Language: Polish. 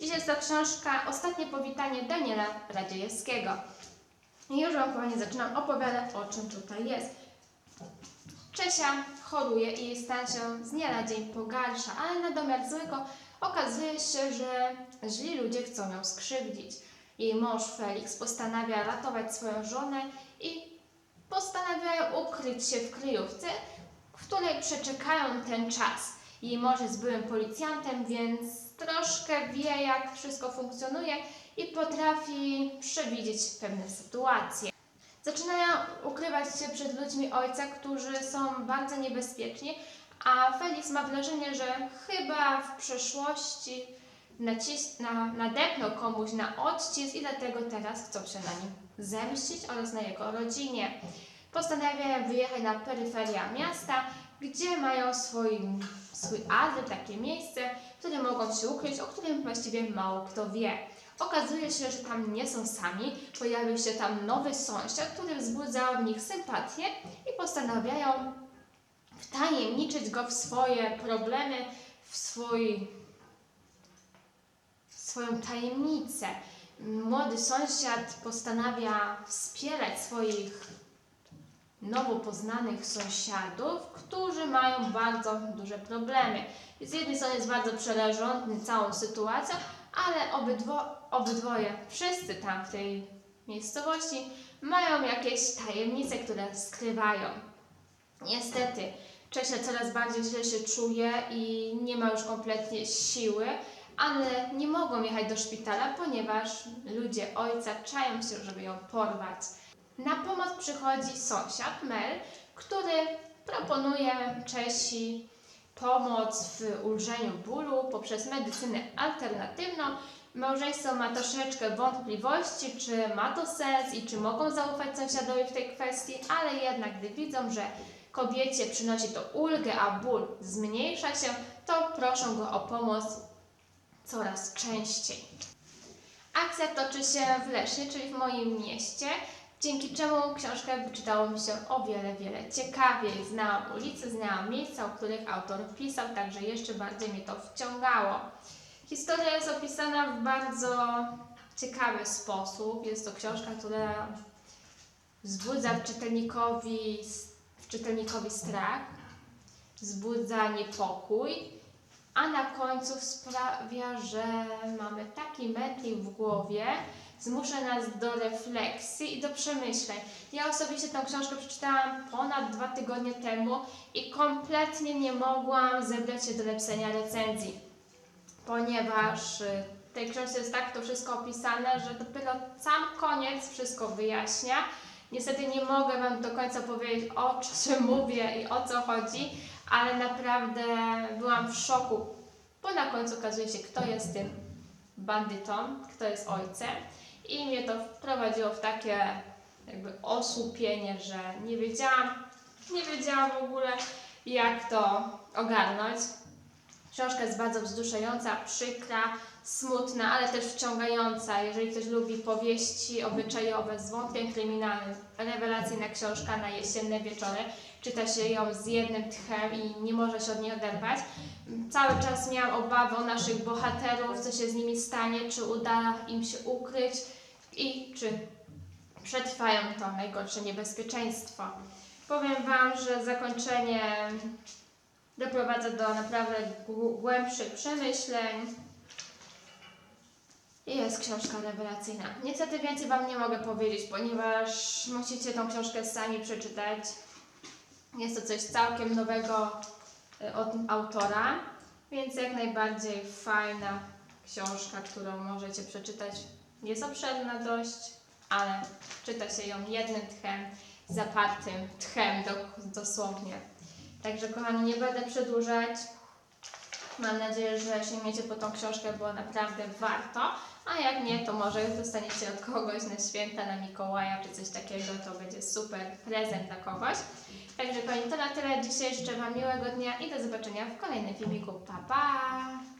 Jest to książka Ostatnie powitanie Daniela Radziejewskiego. I już Wam kochani zaczynam opowiadać o czym tutaj jest. Czesia choruje i jej stan się z dnia na dzień pogarsza, ale na domiar złego okazuje się, że źli ludzie chcą ją skrzywdzić. Jej mąż Felix postanawia ratować swoją żonę i postanawiają ukryć się w kryjówce, w której przeczekają ten czas. Jej mąż jest byłym policjantem, więc troszkę wie, jak wszystko funkcjonuje i potrafi przewidzieć pewne sytuacje. Zaczynają ukrywać się przed ludźmi ojca, którzy są bardzo niebezpieczni, a Felix ma wrażenie, że chyba w przeszłości nacis- na, nadepnął komuś na odcisk i dlatego teraz chcą się na nim zemścić oraz na jego rodzinie. Postanawiają wyjechać na peryferia miasta, gdzie mają swój, swój azyl, takie miejsce, w którym mogą się ukryć, o którym właściwie mało kto wie. Okazuje się, że tam nie są sami, pojawił się tam nowy sąsiad, który wzbudzał w nich sympatię i postanawiają wtajemniczyć go w swoje problemy, w swój, w swoją tajemnicę. Młody sąsiad postanawia wspierać swoich nowo poznanych sąsiadów, którzy mają bardzo duże problemy. Z jednej strony jest bardzo przerażony całą sytuacją, ale obydwo, obydwoje, wszyscy tam w tej miejscowości mają jakieś tajemnice, które skrywają. Niestety, Czesia coraz bardziej źle się czuje i nie ma już kompletnie siły, ale nie mogą jechać do szpitala, ponieważ ludzie ojca czają się, żeby ją porwać. Na pomoc przychodzi sąsiad Mel, który proponuje Czesi pomoc w ulżeniu bólu poprzez medycynę alternatywną. Małżeństwo ma troszeczkę wątpliwości, czy ma to sens i czy mogą zaufać sąsiadowi w tej kwestii, ale jednak gdy widzą, że kobiecie przynosi to ulgę, a ból zmniejsza się, to proszą go o pomoc coraz częściej. Akcja toczy się w Lesznie, czyli w moim mieście, dzięki czemu książkę wyczytało mi się o wiele, wiele ciekawiej. Znałam ulice, znałam miejsca, o których autor pisał, także jeszcze bardziej mnie to wciągało. Historia jest opisana w bardzo ciekawy sposób. Jest to książka, która wzbudza w czytelnikowi, w czytelnikowi strach, wzbudza niepokój, a na końcu sprawia, że mamy taki mętlik w głowie, zmusza nas do refleksji i do przemyśleń. Ja osobiście tę książkę przeczytałam ponad dwa tygodnie temu i kompletnie nie mogłam zebrać się do napisania recenzji, ponieważ y, w tej książce jest tak to wszystko opisane, że dopiero sam koniec wszystko wyjaśnia. Niestety nie mogę Wam do końca powiedzieć o czym mówię i o co chodzi, ale naprawdę byłam w szoku, bo na końcu okazuje się, kto jest tym bandytą, kto jest ojcem. I mnie to wprowadziło w takie jakby osłupienie, że nie wiedziałam, nie wiedziałam w ogóle jak to ogarnąć. Książka jest bardzo wzruszająca, przykra, smutna, ale też wciągająca. Jeżeli ktoś lubi powieści obyczajowe z wątkiem kryminalnym, rewelacyjna książka na jesienne wieczory. Czyta się ją z jednym tchem i nie może się od niej oderwać. Cały czas miałam obawy o naszych bohaterów, co się z nimi stanie, czy uda im się ukryć i czy przetrwają to najgorsze niebezpieczeństwo. Powiem Wam, że zakończenie doprowadza do naprawdę głębszych przemyśleń. I jest książka rewelacyjna. Niestety więcej Wam nie mogę powiedzieć, ponieważ musicie tą książkę sami przeczytać. Jest to coś całkiem nowego y, od autora, więc jak najbardziej fajna książka, którą możecie przeczytać. Jest obszerna dość, ale czyta się ją jednym tchem, zapartym tchem do, dosłownie. Także kochani, nie będę przedłużać. Mam nadzieję, że sięgniecie po tą książkę, bo naprawdę warto. A jak nie, to może dostaniecie od kogoś na święta, na Mikołaja czy coś takiego, to będzie super prezent dla kogoś. Także kochani, to na tyle dzisiaj. Życzę Wam miłego dnia i do zobaczenia w kolejnym filmiku. Pa, pa!